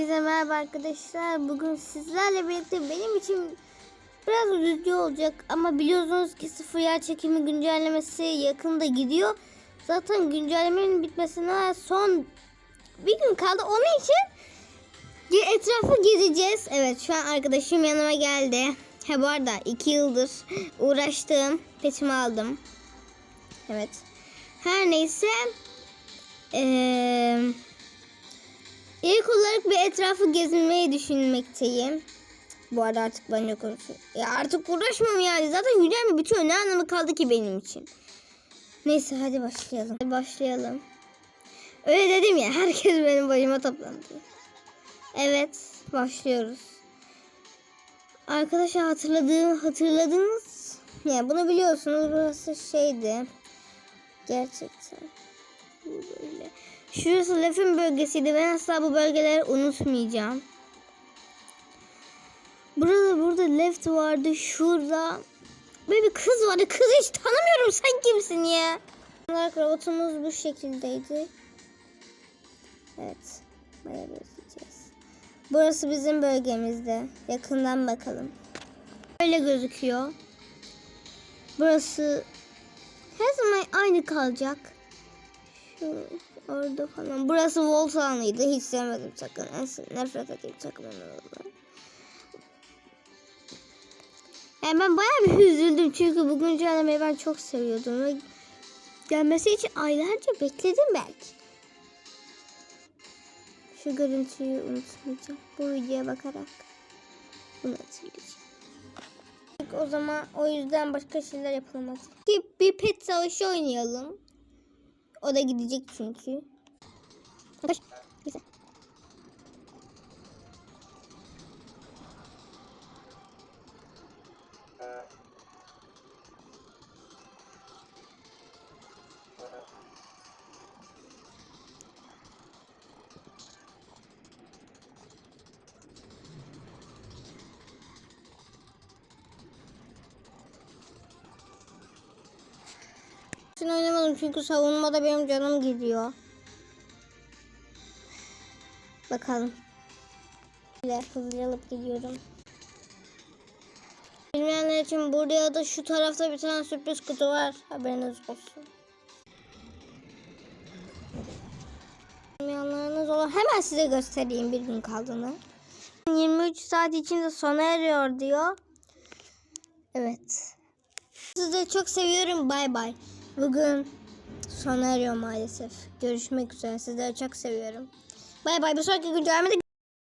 Hepinize merhaba arkadaşlar. Bugün sizlerle birlikte benim için biraz üzücü olacak ama biliyorsunuz ki sıfır yer çekimi güncellemesi yakında gidiyor. Zaten güncellemenin bitmesine son bir gün kaldı. Onun için etrafı gezeceğiz. Evet şu an arkadaşım yanıma geldi. He bu arada iki yıldır uğraştığım petimi aldım. Evet. Her neyse. Eee... İlk olarak bir etrafı gezinmeyi düşünmekteyim. Bu arada artık banyo konusu. Ya artık uğraşmam yani. Zaten güzel mi bitiyor? Ne anlamı kaldı ki benim için? Neyse hadi başlayalım. Hadi başlayalım. Öyle dedim ya. Herkes benim başıma toplandı. Evet. Başlıyoruz. Arkadaşlar hatırladığım hatırladınız. Ya bunu biliyorsunuz. Burası şeydi. Gerçekten. Böyle. Şurası lafın bölgesiydi. Ben asla bu bölgeleri unutmayacağım. Burada burada left vardı. Şurada. Böyle bir kız vardı. Kızı hiç tanımıyorum. Sen kimsin ya? Olarak robotumuz bu şekildeydi. Evet. Bayağı gözükeceğiz. Burası bizim bölgemizde. Yakından bakalım. Böyle gözüküyor. Burası her zaman aynı kalacak. Orada falan. Burası Volsan'ıydı. Hiç sevmedim sakın. En nefret ettiğim takım oldu. Yani ben bayağı bir üzüldüm çünkü bu güncellemeyi ben çok seviyordum ve gelmesi için aylarca bekledim belki. Şu görüntüyü unutmayacağım. Bu videoya bakarak bunu hatırlayacağım. O zaman o yüzden başka şeyler yapılmaz. Bir pet savaşı oynayalım. O da gidecek çünkü. Koş. Şimdi oynamadım çünkü savunmada benim canım gidiyor. Bakalım. Böyle hızlı alıp gidiyorum. Bilmeyenler için burada ya da şu tarafta bir tane sürpriz kutu var. Haberiniz olsun. Bilmeyenleriniz olur. Hemen size göstereyim bir gün kaldığını. 23 saat içinde sona eriyor diyor. Evet. Sizi çok seviyorum. Bay bay. Bugün sona eriyor maalesef. Görüşmek üzere. Sizleri çok seviyorum. Bay bay. Bir sonraki güncellemede